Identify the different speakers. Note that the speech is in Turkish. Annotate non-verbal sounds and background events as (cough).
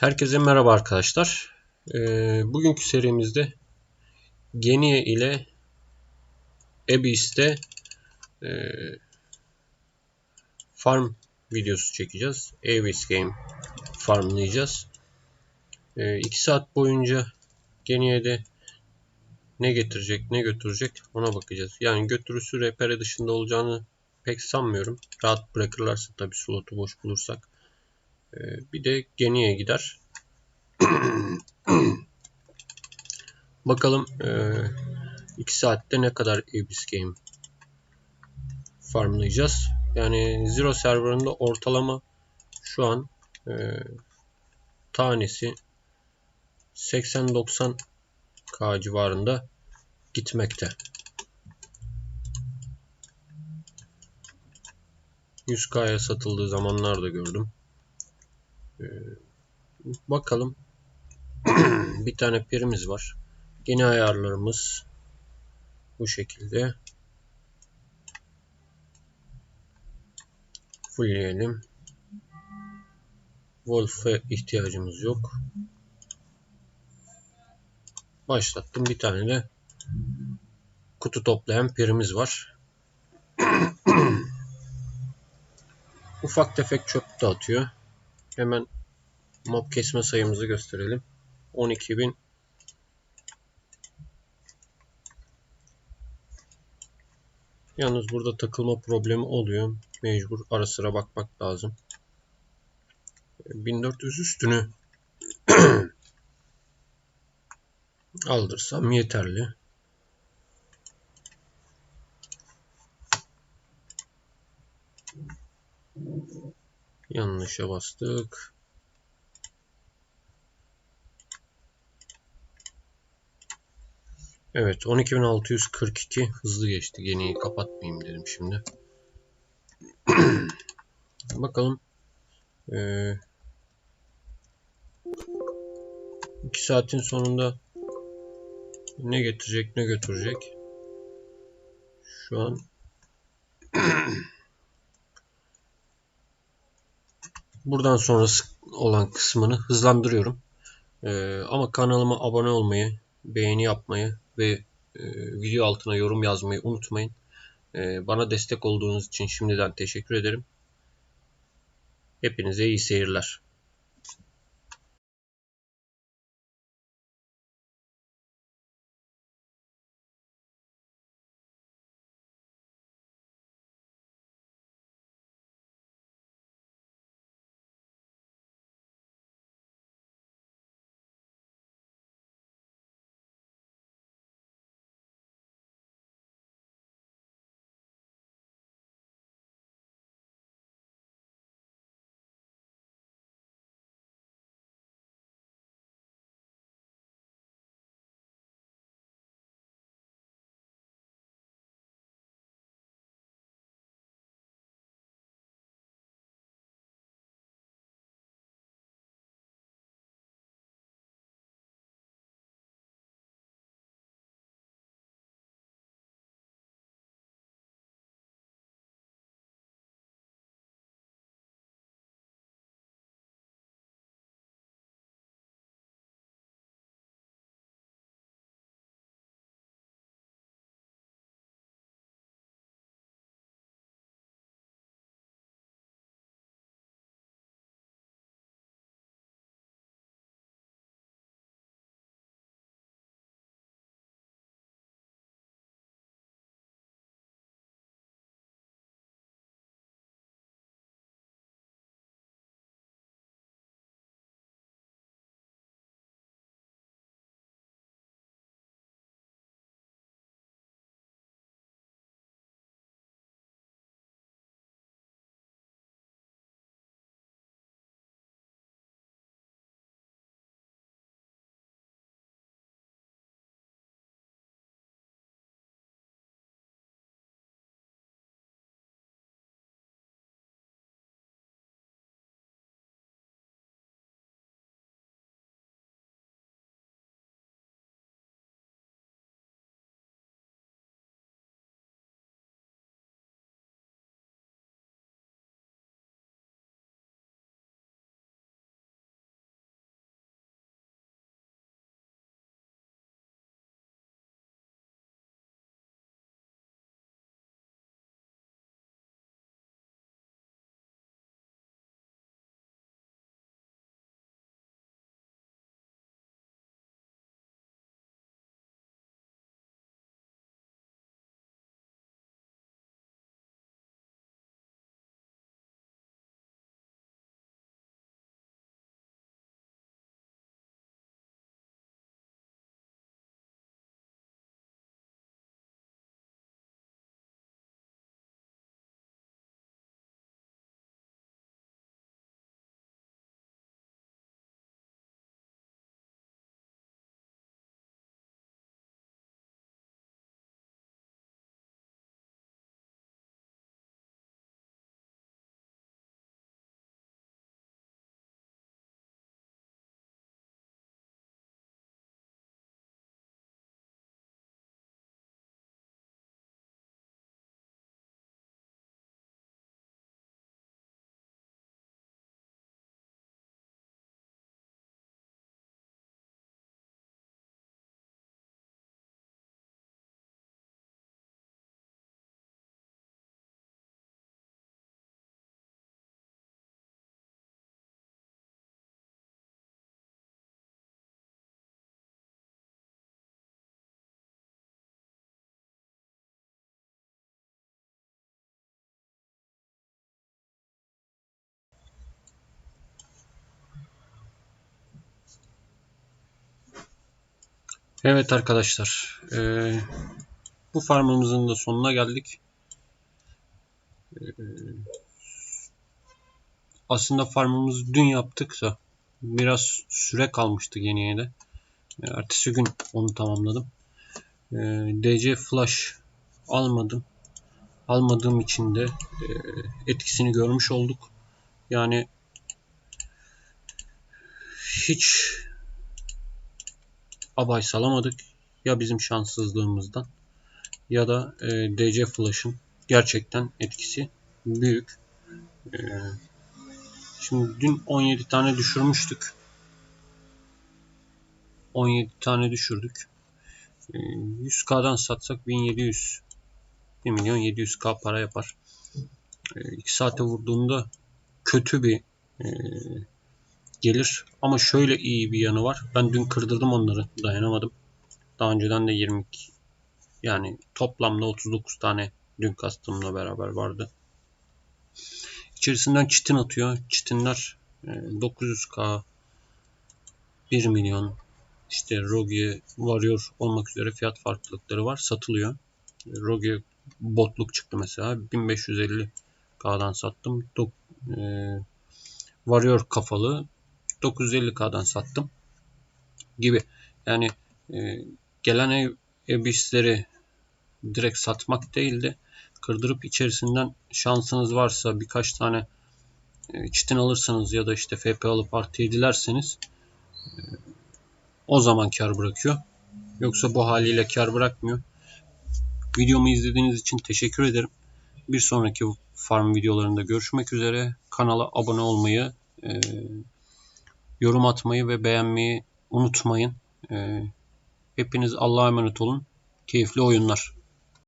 Speaker 1: Herkese merhaba arkadaşlar. Ee, bugünkü serimizde Genie ile Abyss'te e, farm videosu çekeceğiz. Abyss Game farmlayacağız. 2 e, saat boyunca Genie'de ne getirecek ne götürecek ona bakacağız. Yani götürüsü repere dışında olacağını pek sanmıyorum. Rahat bırakırlarsa tabi slotu boş bulursak. Ee, bir de Genie'ye gider. (clears throat) Bakalım 2 e, saatte ne kadar Abyss Game farmlayacağız. Yani Zero serverında ortalama şu an e, tanesi 80-90 K civarında gitmekte. 100K'ya satıldığı zamanlar da gördüm. Ee, bakalım. (clears throat) bir tane pirimiz var. Yeni ayarlarımız bu şekilde. Fullleyelim. Wolf'a ihtiyacımız yok. Başlattım. Bir tane de kutu toplayan pirimiz var. (clears throat) Ufak tefek çöp de atıyor. Hemen mob kesme sayımızı gösterelim. 12.000 Yalnız burada takılma problemi oluyor. Mecbur ara sıra bakmak lazım. 1400 üstünü (clears throat) aldırsam yeterli. Yanlışa bastık. Evet 12642 hızlı geçti. Geniyi kapatmayayım dedim şimdi. (clears throat) Bakalım. Ee, 2 saatin sonunda ne getirecek ne götürecek. Şu an (clears throat) buradan sonrası olan kısmını hızlandırıyorum. Ee, ama kanalıma abone olmayı, beğeni yapmayı ve e, video altına yorum yazmayı unutmayın. E, bana destek olduğunuz için şimdiden teşekkür ederim. Hepinize iyi seyirler. Evet arkadaşlar. eee, bu farmımızın da sonuna geldik. Eee, aslında farmımızı dün yaptık da biraz süre kalmıştı yeniye de. Eee, Ertesi gün onu tamamladım. Eee, DC Flash almadım. Almadığım için de eee, etkisini görmüş olduk. Yani hiç abay salamadık. Ya bizim şanssızlığımızdan ya da e, DC Flash'ın gerçekten etkisi büyük. E, şimdi dün 17 tane düşürmüştük. 17 tane düşürdük. E, 100k'dan satsak 1700 1 milyon 700k para yapar. 2 saate vurduğunda kötü bir e, gelir. Ama şöyle iyi bir yanı var. Ben dün kırdırdım onları. Dayanamadım. Daha önceden de 22 yani toplamda 39 tane dün kastımla beraber vardı. İçerisinden çitin atıyor. Çitinler 900k 1 milyon işte Rogue varıyor olmak üzere fiyat farklılıkları var. Satılıyor. Rogue botluk çıktı mesela. 1550k'dan sattım. Dok, e, varıyor kafalı 950k'dan sattım gibi. Yani e, gelen ev ebisleri direkt satmak değil de kırdırıp içerisinden şansınız varsa birkaç tane e, çitin alırsanız ya da işte FP alıp artı dilerseniz e, o zaman kar bırakıyor. Yoksa bu haliyle kar bırakmıyor. Videomu izlediğiniz için teşekkür ederim. Bir sonraki farm videolarında görüşmek üzere. Kanala abone olmayı, e, yorum atmayı ve beğenmeyi unutmayın. E, hepiniz Allah'a emanet olun. Keyifli oyunlar.